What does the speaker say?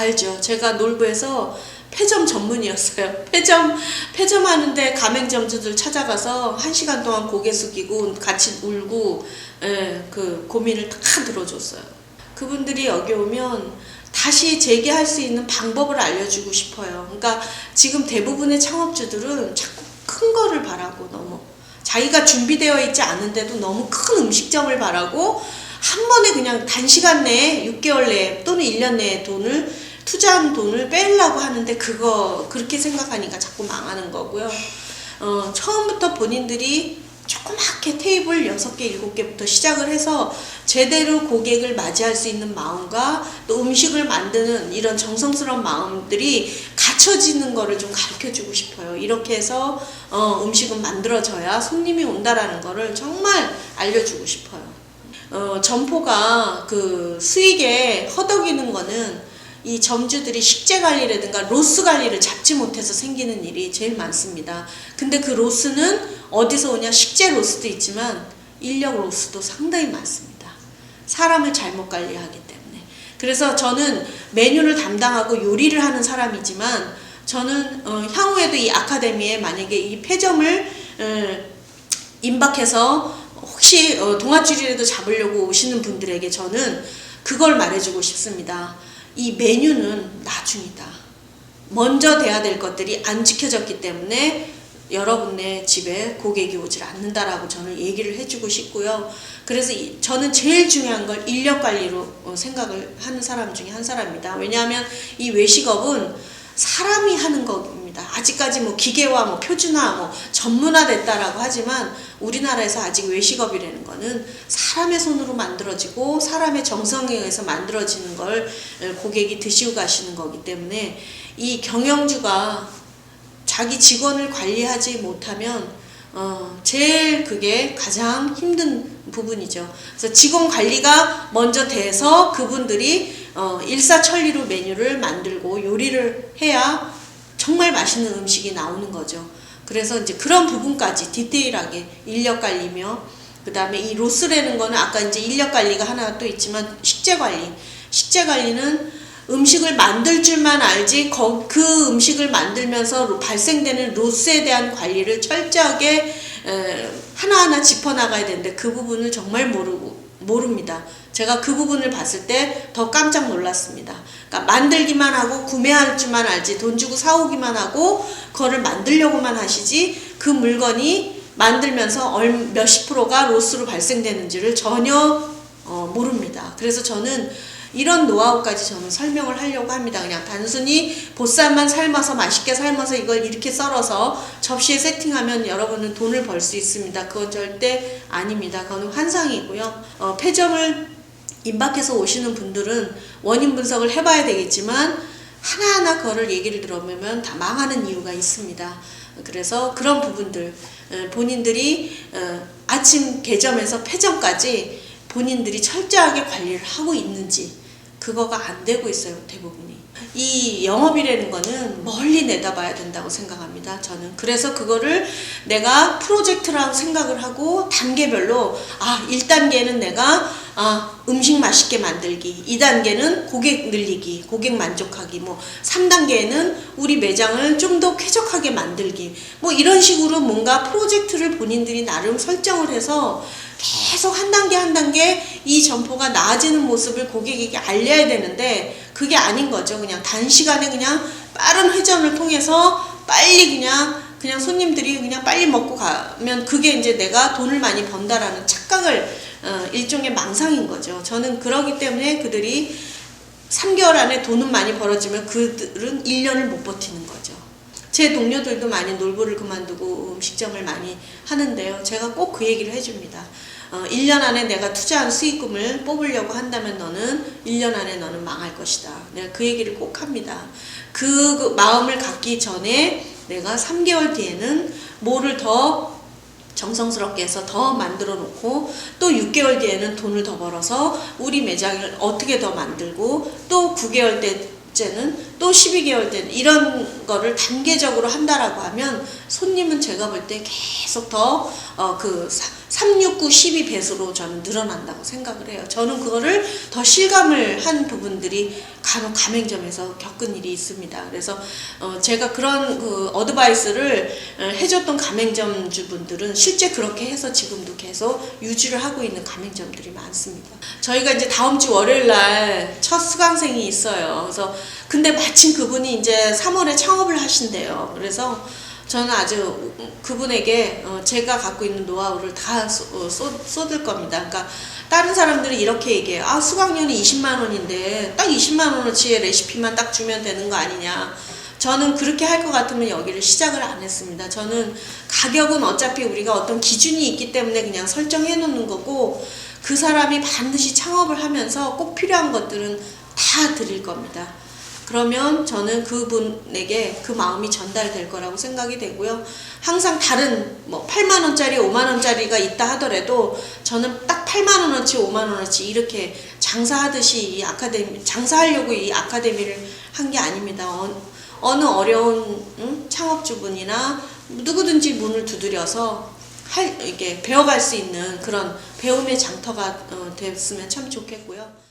알죠. 제가 놀부에서 폐점 전문이었어요. 폐점, 폐점 하는데 가맹점주들 찾아가서 한 시간 동안 고개 숙이고 같이 울고, 예, 그 고민을 다 들어줬어요. 그분들이 여기 오면 다시 재개할 수 있는 방법을 알려주고 싶어요. 그러니까 지금 대부분의 창업주들은 자꾸 큰 거를 바라고 너무 자기가 준비되어 있지 않은데도 너무 큰 음식점을 바라고 한 번에 그냥 단시간 내에 6개월 내에 또는 1년 내에 돈을 투자한 돈을 빼려고 하는데 그거 그렇게 생각하니까 자꾸 망하는 거고요. 어, 처음부터 본인들이 조그맣게 테이블 6개, 7개부터 시작을 해서 제대로 고객을 맞이할 수 있는 마음과 또 음식을 만드는 이런 정성스러운 마음들이 갖춰지는 거를 좀 가르쳐 주고 싶어요. 이렇게 해서 어, 음식은 만들어져야 손님이 온다라는 거를 정말 알려주고 싶어요. 어, 점포가 그 수익에 허덕이는 거는 이 점주들이 식재 관리라든가 로스 관리를 잡지 못해서 생기는 일이 제일 많습니다. 근데 그 로스는 어디서 오냐? 식재 로스도 있지만 인력 로스도 상당히 많습니다. 사람을 잘못 관리하기 때문에. 그래서 저는 메뉴를 담당하고 요리를 하는 사람이지만 저는 어, 향후에도 이 아카데미에 만약에 이 폐점을 어, 임박해서 혹시 어, 동아줄이라도 잡으려고 오시는 분들에게 저는 그걸 말해주고 싶습니다. 이 메뉴는 나중이다. 먼저 돼야 될 것들이 안 지켜졌기 때문에 여러분네 집에 고객이 오질 않는다라고 저는 얘기를 해주고 싶고요. 그래서 이- 저는 제일 중요한 걸 인력 관리로 어, 생각을 하는 사람 중에 한 사람입니다. 왜냐하면 이 외식업은 사람이 하는 겁니다. 아직까지 뭐 기계화, 뭐 표준화, 뭐 전문화됐다라고 하지만 우리나라에서 아직 외식업이라는 거는 사람의 손으로 만들어지고 사람의 정성에 의해서 만들어지는 걸 어, 고객이 드시고 가시는 거기 때문에 이 경영주가 자기 직원을 관리하지 못하면 어, 제일 그게 가장 힘든 부분이죠. 그래서 직원 관리가 먼저 돼서 그분들이 어, 일사천리로 메뉴를 만들고 요리를 해야 정말 맛있는 음식이 나오는 거죠. 그래서 이제 그런 부분까지 디테일하게 인력 관리며 그 다음에 이 로스라는 거는 아까 이제 인력 관리가 하나 또 있지만 식재 관리. 식재 관리는 음식을 만들 줄만 알지 거- 그 음식을 만들면서 발생되는 로스에 대한 관리를 철저하게 에, 하나하나 짚어나가야 되는데 그 부분을 정말 모르고 모릅니다. 제가 그 부분을 봤을 때 더 깜짝 놀랐습니다. 만들기만 하고 구매할 줄만 알지 돈 주고 사오기만 하고 그거를 만들려고만 하시지 그 물건이 만들면서 얼, 몇십 프로가 로스로 발생되는지를 전혀 어, 모릅니다. 그래서 저는 이런 노하우까지 저는 설명을 하려고 합니다. 그냥 단순히 보쌈만 삶아서 맛있게 삶아서 이걸 이렇게 썰어서 접시에 세팅하면 여러분은 돈을 벌 수 있습니다. 그건 절대 아닙니다. 그건 환상이고요. 어, 폐점을 임박해서 오시는 분들은 원인 분석을 해봐야 되겠지만 하나하나 그거를 얘기를 들어보면 다 망하는 이유가 있습니다. 그래서 그런 부분들 어, 본인들이 어, 아침 개점에서 폐점까지 본인들이 철저하게 관리를 하고 있는지 그거가 안 되고 있어요 대부분이 이 영업이라는 거는 멀리 내다봐야 된다고 생각합니다 저는 그래서 그거를 내가 프로젝트라고 생각을 하고 단계별로 아 1단계는 내가 아 음식 맛있게 만들기. 2단계는 고객 늘리기 고객 만족하기. 뭐 3단계는 우리 매장을 좀 더 쾌적하게 만들기. 뭐 이런 식으로 뭔가 프로젝트를 본인들이 나름 설정을 해서 계속 한 단계 한 단계 이 점포가 나아지는 모습을 고객에게 알려야 되는데 그게 아닌 거죠. 그냥 단시간에 그냥 빠른 회전을 통해서 빨리 그냥 그냥 손님들이 그냥 빨리 먹고 가면 그게 이제 내가 돈을 많이 번다라는 착각을 어, 일종의 망상인 거죠. 저는 그러기 때문에 그들이 3개월 안에 돈은 많이 벌어지면 그들은 1년을 못 버티는 거죠. 제 동료들도 많이 놀부를 그만두고 음식점을 많이 하는데요. 제가 꼭 그 얘기를 해줍니다. 어, 1년 안에 내가 투자한 수익금을 뽑으려고 한다면 너는 1년 안에 너는 망할 것이다. 내가 그 얘기를 꼭 합니다. 그, 그 마음을 갖기 전에 내가 3개월 뒤에는 뭐를 더 정성스럽게 해서 더 만들어 놓고 또 6개월 뒤에는 돈을 더 벌어서 우리 매장을 어떻게 더 만들고 또 9개월 때째는 또 12개월 때는 이런 거를 단계적으로 한다라고 하면 손님은 제가 볼 때 계속 더 그 369, 12배수로 저는 늘어난다고 생각을 해요. 저는 그거를 더 실감을 한 부분들이 간혹 가맹점에서 겪은 일이 있습니다. 그래서 어 제가 그런 그 어드바이스를 어, 해줬던 가맹점 주분들은 실제 그렇게 해서 지금도 계속 유지를 하고 있는 가맹점들이 많습니다. 저희가 이제 다음 주 월요일 날 첫 수강생이 있어요. 그래서 근데 마침 그분이 이제 3월에 창업을 하신대요. 그래서 저는 아주 그분에게 어, 제가 갖고 있는 노하우를 다 쏟- 어, 쏟- 쏟을 겁니다. 그러니까 다른 사람들이 이렇게 얘기해요. 아 수강료는 20만 원인데 딱 20만 원어치의 레시피만 딱 주면 되는 거 아니냐. 저는 그렇게 할 것 같으면 여기를 시작을 안 했습니다. 저는 가격은 어차피 우리가 어떤 기준이 있기 때문에 그냥 설정해 놓는 거고 그 사람이 반드시 창업을 하면서 꼭 필요한 것들은 다 드릴 겁니다. 그러면 저는 그분에게 그 마음이 전달될 거라고 생각이 되고요. 항상 다른 뭐 8만 원짜리, 5만 원짜리가 있다 하더라도 저는 딱 8만 원어치, 5만 원어치 이렇게 장사하듯이 이 아카데미 장사하려고 이 아카데미를 한 게 아닙니다. 어, 어느 어려운 응? 창업주분이나 누구든지 문을 두드려서 할 이게 배워갈 수 있는 그런 배움의 장터가 어, 됐으면 참 좋겠고요.